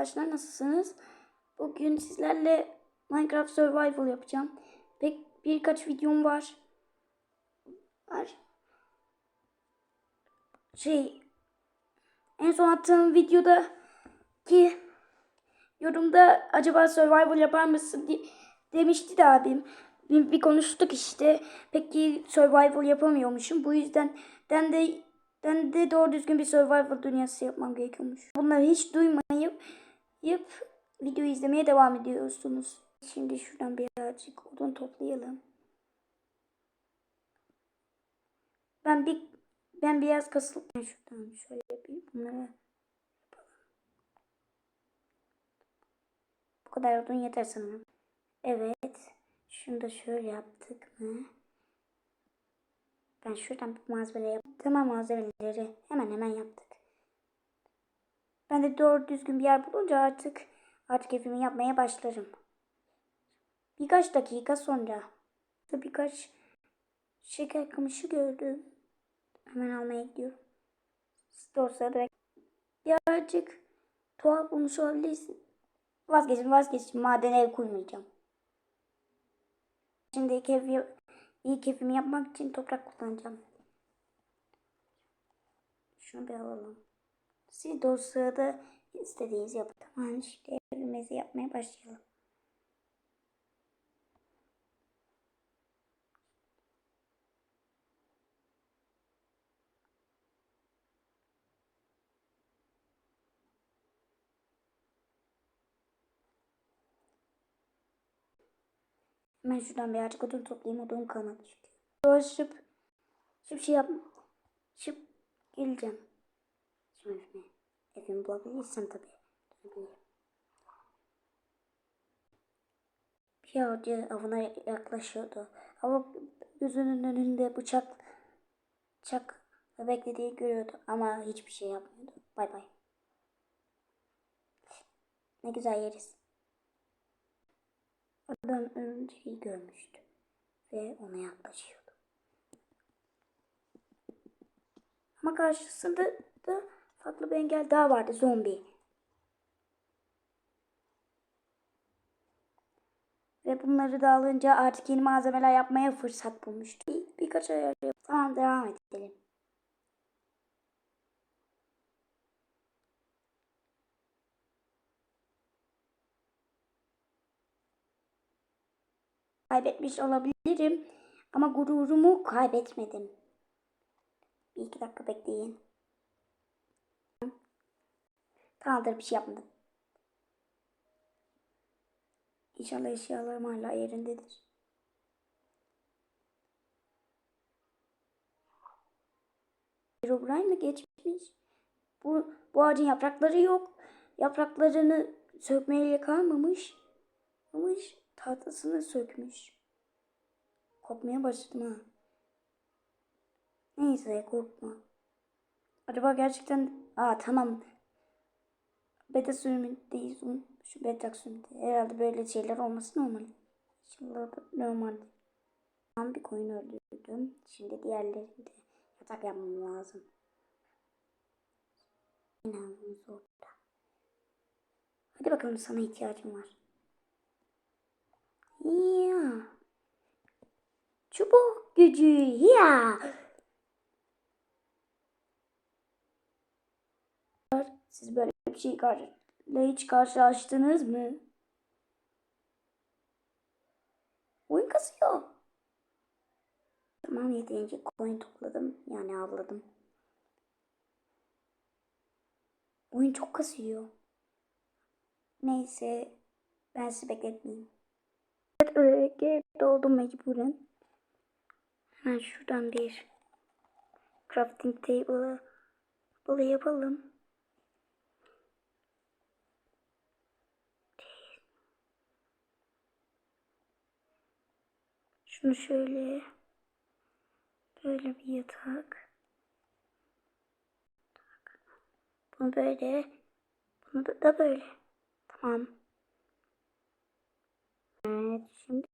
arkadaşlar nasılsınız? Bugün sizlerle Minecraft Survival yapacağım. Pek birkaç videom var. Var. Şey en son attığım videoda ki yorumda acaba Survival yapar mısın diye demişti de abim. Bir, bir konuştuk işte. Peki Survival yapamıyormuşum. Bu yüzden ben de ben de doğru düzgün bir Survival dünyası yapmam gerekiyormuş. Bunları hiç duymayıp yap video izlemeye devam ediyorsunuz. Şimdi şuradan birazcık odun toplayalım. Ben bir ben biraz kasıl ben şuradan şöyle bir bunları. Bu kadar odun yeter sanırım. Evet. Şunu da şöyle yaptık mı? Ben şuradan bir malzeme yaptım. Tamam malzemeleri hemen hemen yaptık. Ben de doğru düzgün bir yer bulunca artık artık evimi yapmaya başlarım. Birkaç dakika sonra birkaç şeker kamışı gördüm. Hemen almaya gidiyorum. Olsa da birazcık tuhaf bulmuş olabilirsin. Vazgeçin vazgeçin maden ev kurmayacağım. Şimdi ilk, ev, ilk evimi yapmak için toprak kullanacağım. Şunu bir alalım. Siz de o sırada istediğinizi yapın. Tamam şimdi evimizi yapmaya başlayalım. Hemen şuradan birazcık odun toplayayım. Odun kalmadı çünkü. Dolaşıp hiçbir şey yap. Şıp geleceğim. Şimdi evime. Evimi bulabilirsem tabii. Dönebilirim. Bir avcı avına yaklaşıyordu. Ama gözünün önünde bıçak bıçak beklediği görüyordu ama hiçbir şey yapmıyordu. Bay bay. Ne güzel yeriz. Adam örümceği görmüştü ve ona yaklaşıyordu. Ama karşısında da farklı bir engel daha vardı zombi. Ve bunları da alınca artık yeni malzemeler yapmaya fırsat bulmuştu. Bir, birkaç ay arıyor. Tamam devam edelim. Kaybetmiş olabilirim ama gururumu kaybetmedim. Bir iki dakika bekleyin. Tamamdır bir şey yapmadım. İnşallah eşyalarım hala yerindedir. Herobrine mi geçmiş? Bu, bu ağacın yaprakları yok. Yapraklarını sökmeyle kalmamış. Kalmamış. Tahtasını sökmüş. Korkmaya başladım ha. Neyse korkma. Acaba gerçekten... Aa tamam. Beta sürümündeyiz. Şu beta sürümünde. Herhalde böyle şeyler olması normal. Da normal. Ben bir koyun öldürdüm. Şimdi diğerlerinde yatak yapmam lazım. İnanılmaz orada. Hadi bakalım sana ihtiyacım var. Ya. Çubuk gücü ya. Siz böyle şey karşıla hiç karşılaştınız mı? Oyun kasıyor. Tamam yeterince coin topladım. Yani avladım. Oyun çok kasıyor. Neyse ben sizi bekletmeyeyim. Evet öyle doğdum mecburen. Hemen şuradan bir crafting table'ı yapalım. Şunu şöyle böyle bir yatak. Bunu böyle bunu da böyle. Tamam. Evet şimdi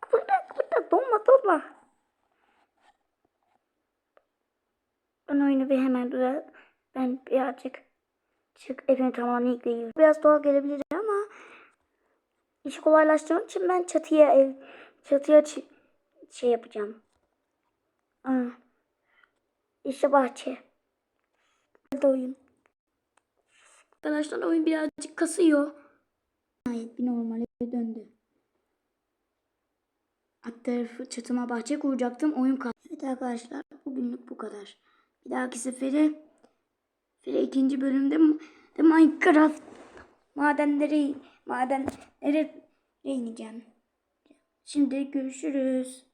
kıpırda kıpırda donma donma. Ben oyunu bir hemen düzel. Ben birazcık çık evini tamamen yıkayayım. Biraz doğal gelebilir ama işi kolaylaştırmak için ben çatıya ev çatıya şey yapacağım. Aa, işte bahçe. Burada oyun. Arkadaşlar oyun birazcık kasıyor. Nihayet bir normale döndü. Alt tarafı çatıma bahçe kuracaktım. Oyun kaldı. Evet arkadaşlar bugünlük bu kadar. Bir dahaki sefere, sefere ikinci bölümde de Minecraft madenlere madenlere ineceğim. Şimdi görüşürüz.